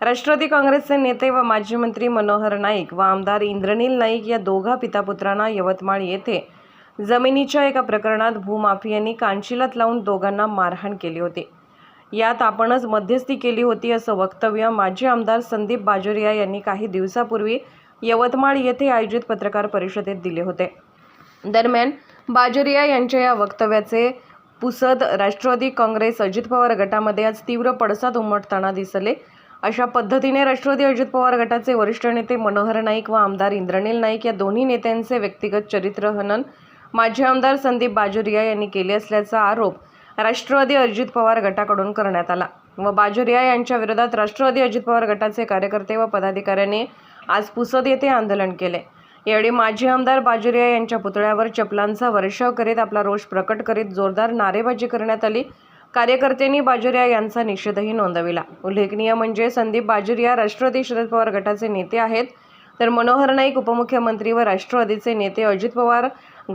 राष्ट्रवादी काँग्रेसचे नेते व माजी मंत्री मनोहर नाईक व आमदार इंद्रनील नाईक या दोघा पितापुत्रांना यवतमाळ येथे जमिनीच्या एका प्रकरणात भूमाफियांनी कांचिलात लावून दोघांना मारहाण केली होती. यात आपणच मध्यस्थी केली होती असं वक्तव्य माजी आमदार संदीप बाजोरिया यांनी काही दिवसापूर्वी यवतमाळ येथे आयोजित पत्रकार परिषदेत दिले होते. दरम्यान बाजोरिया यांच्या या वक्तव्याचे पुसद राष्ट्रवादी काँग्रेस अजित पवार गटामध्ये आज तीव्र पडसाद उमटताना दिसले. अशा पद्धतीने राष्ट्रवादी अजित पवार गटाचे वरिष्ठ नेते मनोहर नाईक व आमदार इंद्रनील नाईक या दोन्ही नेत्यांचे व्यक्तिगत चरित्रहनन माजी आमदार संदीप बाजोरिया यांनी केले असल्याचा आरोप राष्ट्रवादी अजित पवार गटाकडून करण्यात आला व बाजोरिया यांच्या विरोधात राष्ट्रवादी अजित पवार गटाचे कार्यकर्ते व पदाधिकाऱ्यांनी आज पुसद येथे आंदोलन केले. यावेळी माजी आमदार बाजोरिया यांच्या पुतळ्यावर चपलांचा वर्षाव करीत आपला रोष प्रकट करीत जोरदार नारेबाजी करण्यात आली. कार्यकर्त्यांनी बाजोरिया यांचा निषेधही नोंदविला. उल्लेखनीय म्हणजे संदीप बाजोरिया राष्ट्रवादी शरद पवार गटाचे नेते आहेत तर मनोहर नाईक उपमुख्यमंत्री व राष्ट्रवादीचे नेते अजित पवार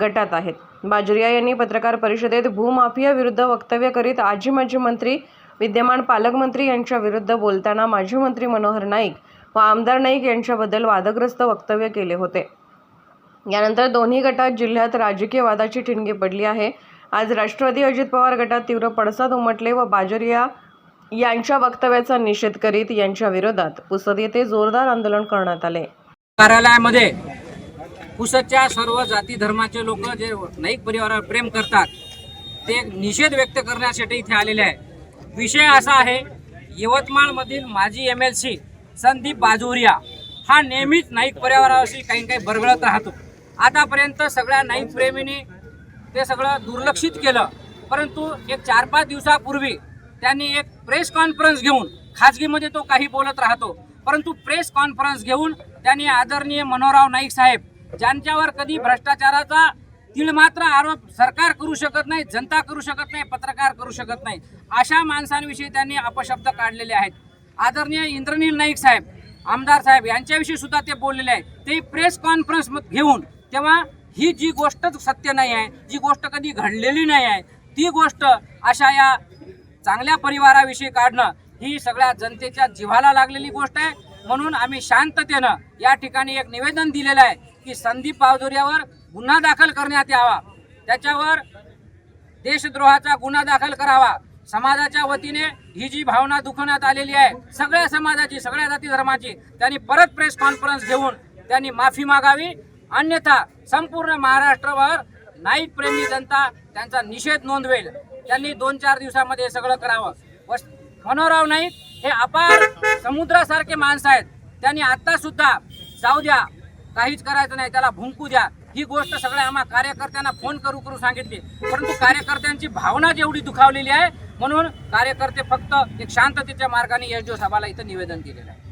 गटात आहेत. बाजोरिया यांनी पत्रकार परिषदेत भूमाफिया विरुद्ध वक्तव्य करीत आजी माजी मंत्री विद्यमान पालकमंत्री यांच्या विरुद्ध बोलताना माजी मंत्री मनोहर नाईक व आमदार नाईक यांच्याबद्दल वादग्रस्त वक्तव्य केले होते. यानंतर दोन्ही गटात जिल्ह्यात राजकीय वादाची ठिणगी पडली आहे. आज राष्ट्रवादी अजित पवार गटात तीव्र पडसाद उमटले व बाजोरिया यांच्या वक्तव्याचा निषेध करीत यांच्या विरोधात पुसद येथे जोरदार आंदोलन करण्यात आले. कार्यालयामध्ये पुसदच्या सर्व जाती धर्माचे लोक जे नाईक परिवारावर प्रेम करतात ते निषेध व्यक्त करण्यासाठी इथे आलेले आहे. विषय असा आहे यवतमाळमधील माजी M L C Sandeep Bajoria हा नेहमीच नाईक परिवाराशी काही काही बरगळत राहतो. आतापर्यंत सगळ्या नाईक प्रेमीने ते सगळं दुर्लक्षित केलं. परंतु एक चार पाच दिवसापूर्वी त्यांनी एक प्रेस कॉन्फरन्स घेऊन खाजगीमध्ये तो काही बोलत राहतो परंतु प्रेस कॉन्फरन्स घेऊन त्यांनी आदरणीय मनोहरराव नाईक साहेब ज्यांच्यावर कधी भ्रष्टाचाराचा तिळमात्र आरोप सरकार करू शकत नाही जनता करू शकत नाही पत्रकार करू शकत नाही अशा माणसांविषयी त्यांनी अपशब्द काढलेले आहेत. आदरणीय इंद्रनील नाईक साहेब आमदार साहेब यांच्याविषयी सुद्धा ते बोललेले आहेत. ते प्रेस कॉन्फरन्स घेऊन तेव्हा ही जी गोष्टच सत्य नाही आहे जी गोष्ट कधी घडलेली नाही आहे ती गोष्ट अशा या चांगल्या परिवाराविषयी काढणं ही सगळ्या जनतेच्या जिव्हाला लागलेली गोष्ट आहे. म्हणून आम्ही शांततेनं या ठिकाणी एक निवेदन दिलेलं आहे की संदीप बावधुर्यावर गुन्हा दाखल करण्यात यावा. त्याच्यावर देशद्रोहाचा गुन्हा दाखल करावा. समाजाच्या वतीने ही जी भावना दुखवण्यात आलेली आहे सगळ्या समाजाची सगळ्या जाती धर्माची त्यांनी परत प्रेस कॉन्फरन्स घेऊन त्यांनी माफी मागावी. अन्यथा संपूर्ण महाराष्ट्रावर नाईक प्रेमी जनता त्यांचा निषेध नोंदवेल. त्यांनी दोन चार दिवसामध्ये सगळं करावं. व मनोहरराव नाईक हे अपार समुद्रासारखे माणसं आहेत. त्यांनी आता सुद्धा जाऊ द्या काहीच करायचं नाही त्याला भुंकू द्या. ही गोष्ट सगळ्या आम्हा कार्यकर्त्यांना फोन करू करू सांगितली. परंतु कार्यकर्त्यांची भावना जेवढी दुखावलेली आहे म्हणून कार्यकर्ते फक्त एक शांततेच्या मार्गाने यशजो सभाला इथं निवेदन दिलेलं आहे.